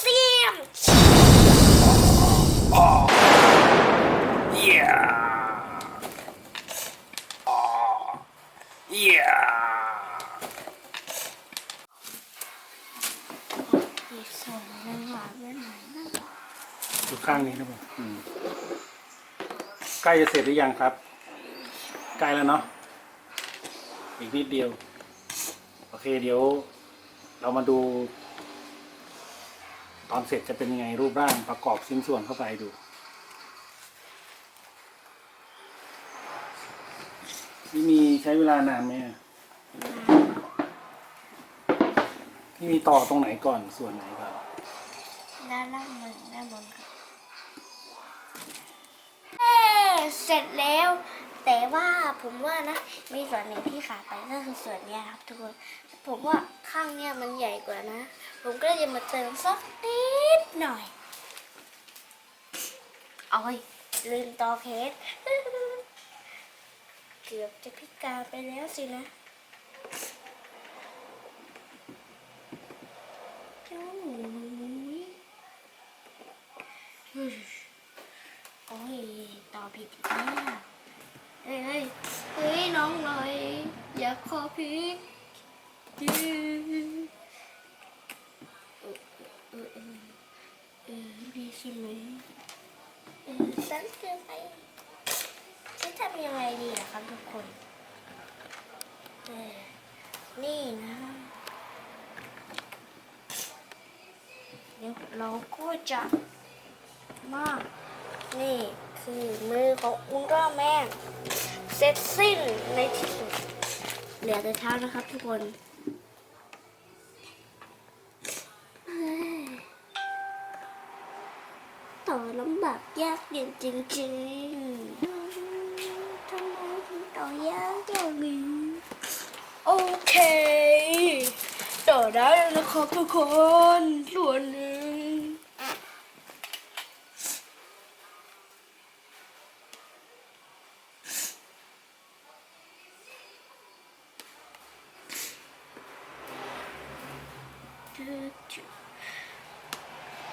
เซียม Yeah. Yeah. อีกส่วนหนึ่งหายไปไหนนะอยู่ข้างนี้นะผมอืมใกล้จะเสร็จหรือยังครับ ใกล้แล้วเนาะ อีกนิดเดียว โอเคเดี๋ยว เรามาดู ตอนเสร็จจะเป็นยังไงรูปร่างประกอบชิ้นส่วนเข้าไปดูนี่มีใช้เวลานานไหมอะนี่มีต่อตรงไหนก่อนส่วนไหนครับด้านล่างหนึ่งด้านบนครับเอ้เสร็จแล้ว แต่ว่าผมว่านะ มีส่วนหนึ่งที่ขาดไปก็คือส่วนเนี้ยครับทุกคน ผมว่าข้างเนี้ยมันใหญ่กว่านะ ผมก็เลยจะมาเติมสักนิดหน่อยโอ้ยลืมต่อเพชรเกือบจะพิการไปแล้วสินะจ้าหนูฮึ่มโอ้ยต่อผิดอีกแล้ว เฮ้ยเฮ้ยเฮ้ยน้องหน่อย อย่าขอพริกเออเออเออเออดีใช่ไหมเออสั้นเกินไปจะทำยังไงดีอะครับทุกคนเออนี่นะเดี๋ยวเราก็จะมานี่ คือมือของอุลตร้าแมนเสร็จสิ้นในที่สุด เหลือแต่เท้านะครับทุกคนต่อลำบากยากเย็นจริงๆทำไมถึงต่อยากอย่างนี้โอเค ต่อได้แล้วนะครับทุกคนส่วนหนึ่ง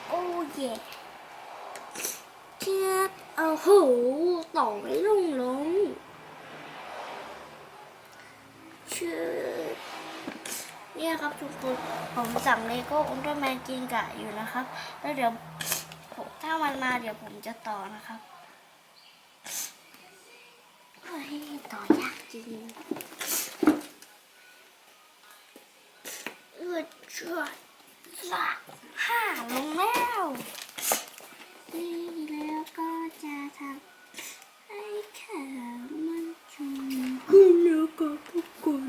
โอ้เย่เทียบโอ้โหต่อไม่ลงลงชื่อเนี่ยครับทุกคนผมสั่งเลโก้อุลตร้าแมนกินกะอยู่นะครับ แล้วเดี๋ยวผมถ้ามันมาเดี๋ยวผมจะต่อนะครับเฮ้ยต่อยากจริง ดเชือดสามห้าลงแล้วนี่แล้วก็จะทำให้ขามันจุยขึ้นแล้วก็ทุกคน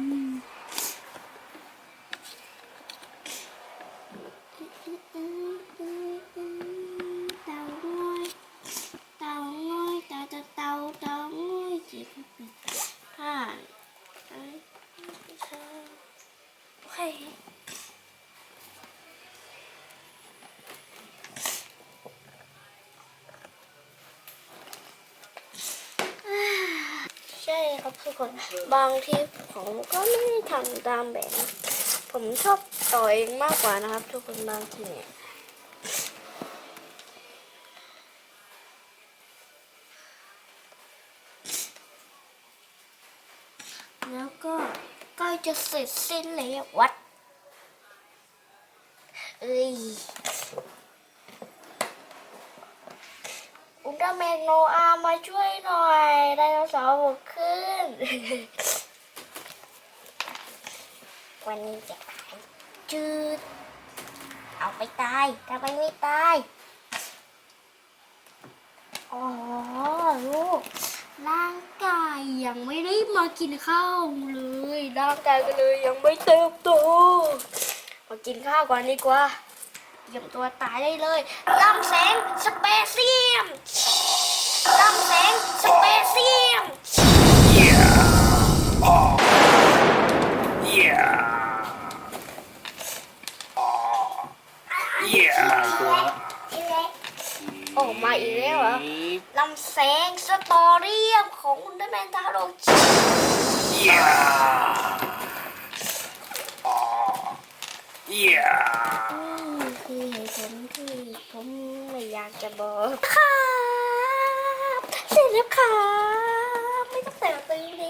เต่าน้อยเต่าน้อยเต่าเต่าเต่าเต่าน้อยจีบผ่านไอ้เธอโอเค ใช่ครับทุกคนบางทีผมก็ไม่ได้ทำตามแบบนผมชอบต่อเองมากกว่านะครับ ทุกคนบางทีเนี่ยแล้วก็ใกล้จะเสร็จสิ้นแล้ววัด เอ้ยอุลตร้าแมนโนอามาช่วยหน่อยไดโนเสาร์บุก น วันนี้จะตายจืด เอาไปตายทำไมไม่ตาย อ๋อลูกร่างกายยังไม่ได้มากินข้าวเลย ร่างกายก็เลยยังไม่เติบโต มากินข้าวก่อนดีกว่าเตรียมตัวตายได้เลยลำแสงสเปเซียมลำแสงสเปเซียม อีกแล้วเหรอลำแสงสตอรี่ของคุณได้แมนทาโร่เย้เย้คือเหตุที่ผมไม่อยากจะบอกครับเสร็จแล้วครับไม่ต้องแต่งตัวเล